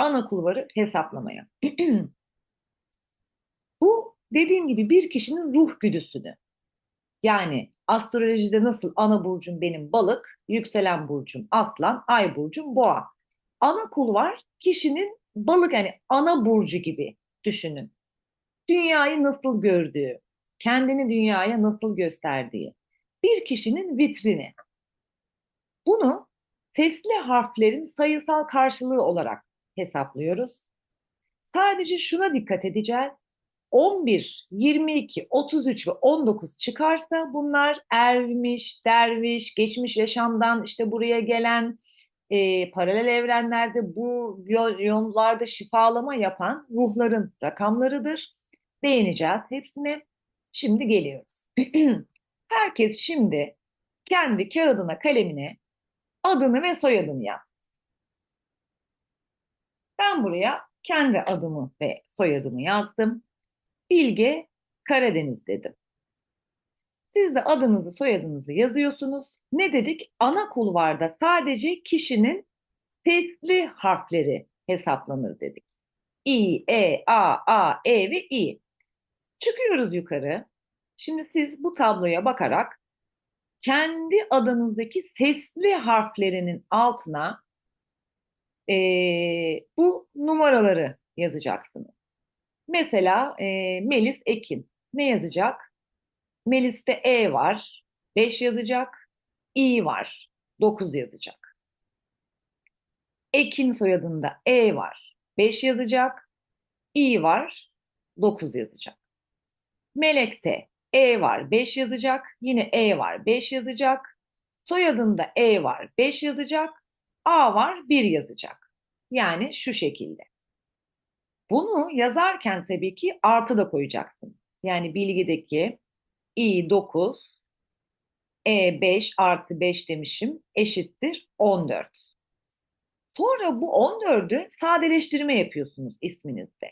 ana kulvarı hesaplamaya. Bu dediğim gibi bir kişinin ruh güdüsünü. Yani astrolojide nasıl ana burcum benim balık, yükselen burcum aslan, ay burcum boğa. Ana kulvar kişinin balık yani ana burcu gibi düşünün. Dünyayı nasıl gördüğü, kendini dünyaya nasıl gösterdiği. Bir kişinin vitrini. Bunu sesli harflerin sayısal karşılığı olarak hesaplıyoruz. Sadece şuna dikkat edeceğiz. 11, 22, 33 ve 19 çıkarsa bunlar ermiş, derviş, geçmiş yaşamdan işte buraya gelen e, paralel evrenlerde bu yollarda şifalama yapan ruhların rakamlarıdır. Değineceğiz hepsine. Şimdi geliyoruz. Herkes şimdi kendi kağıdına, kalemine adını ve soyadını yaz. Ben buraya kendi adımı ve soyadımı yazdım. Bilge Karadeniz dedim. Siz de adınızı soyadınızı yazıyorsunuz. Ne dedik? Ana kulvarda sadece kişinin sesli harfleri hesaplanır dedik. İ, E, A, A, E ve İ. Çıkıyoruz yukarı. Şimdi siz bu tabloya bakarak kendi adınızdaki sesli harflerinin altına e, bu numaraları yazacaksınız. Mesela e, Melis Ekin ne yazacak? Melis'te E var, 5 yazacak. İ var, 9 yazacak. Ekin soyadında E var, 5 yazacak. İ var, 9 yazacak. Melek'te E var, 5 yazacak. Yine E var, 5 yazacak. Soyadında E var, 5 yazacak. A var, 1 yazacak. Yani şu şekilde. Bunu yazarken tabii ki artı da koyacaksın. Yani bilgideki i 9, e 5 artı 5 demişim eşittir 14. Sonra bu 14'ü sadeleştirme yapıyorsunuz isminizde.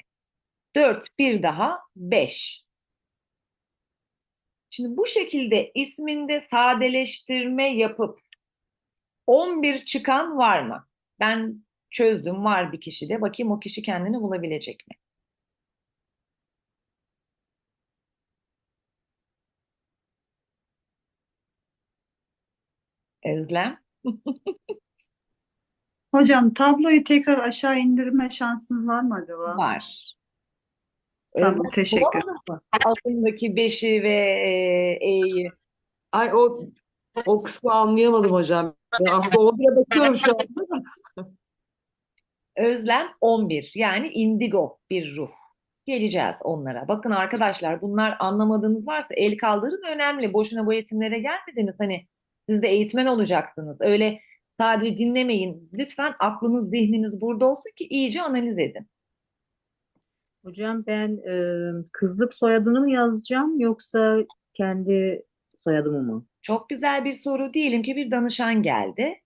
4 bir daha 5. Şimdi bu şekilde isminde sadeleştirme yapıp 11 çıkan var mı? Ben çözdüm var bir kişide. Bakayım o kişi kendini bulabilecek mi? Özlem. Hocam tabloyu tekrar aşağı indirme şansınız var mı acaba? Var. Tamam, Özlem, teşekkür. mı? Altındaki beşi ve e, E'yi. Ay o o kısmı anlayamadım hocam. Ben aslında oraya bakıyorum şu anda. Özlem 11 yani indigo bir ruh. Geleceğiz onlara. Bakın arkadaşlar bunlar anlamadığınız varsa el kaldırın önemli. Boşuna bu eğitimlere gelmediniz. Hani siz de eğitmen olacaksınız. Öyle sadece dinlemeyin. Lütfen aklınız, zihniniz burada olsun ki iyice analiz edin. Hocam ben e, kızlık soyadını mı yazacağım yoksa kendi soyadımı mı? Çok güzel bir soru. Diyelim ki bir danışan geldi.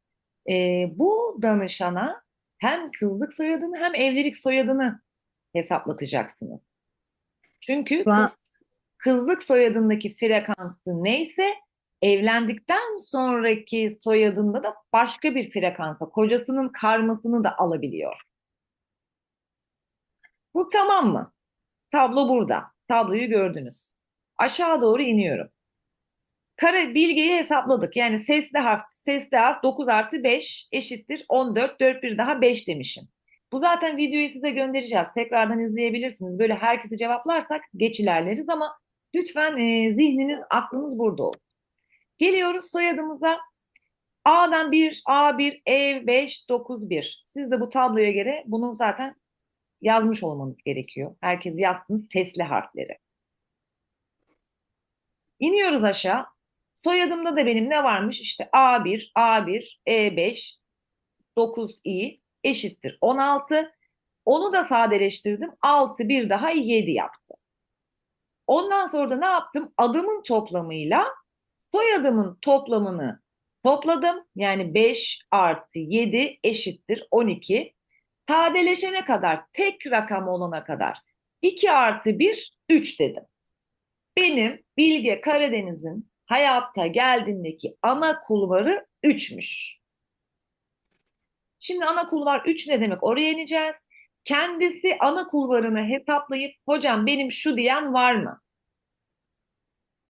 Ee, bu danışana hem kızlık soyadını hem evlilik soyadını hesaplatacaksınız. Çünkü Şu an kızlık soyadındaki frekansı neyse evlendikten sonraki soyadında da başka bir frekansa, kocasının karmasını da alabiliyor. Bu tamam mı? Tablo burada. Tabloyu gördünüz. Aşağı doğru iniyorum. Kare bilgiyi hesapladık. Yani sesli harf, sesli harf 9 artı 5 eşittir 14. 4 bir daha 5 demişim. Bu zaten videoyu size göndereceğiz. Tekrardan izleyebilirsiniz. Böyle herkesi cevaplarsak geç ilerleriz ama lütfen e, zihniniz, aklınız burada olsun. Geliyoruz soyadımıza. A'dan 1, A1, E5, 9, 1. Siz de bu tabloya göre bunu zaten yazmış olmanız gerekiyor. Herkes yazsın sesli harfleri. İniyoruz aşağı. Soyadımda da benim ne varmış? İşte A1, A1, E5, 9i eşittir 16. Onu da sadeleştirdim. 6 bir daha 7 yaptı. Ondan sonra da ne yaptım? Adımın toplamıyla soyadımın toplamını topladım. Yani 5 artı 7 eşittir 12. Sadeleşene kadar tek rakam olana kadar 2 artı 1 3 dedim. Benim Bilge Karadeniz'in hayatta geldiğindeki ana kulvarı 3'müş. Şimdi ana kulvar 3 ne demek? Oraya ineceğiz. kendisi ana kulvarını hesaplayıp hocam benim şu diyen var mı?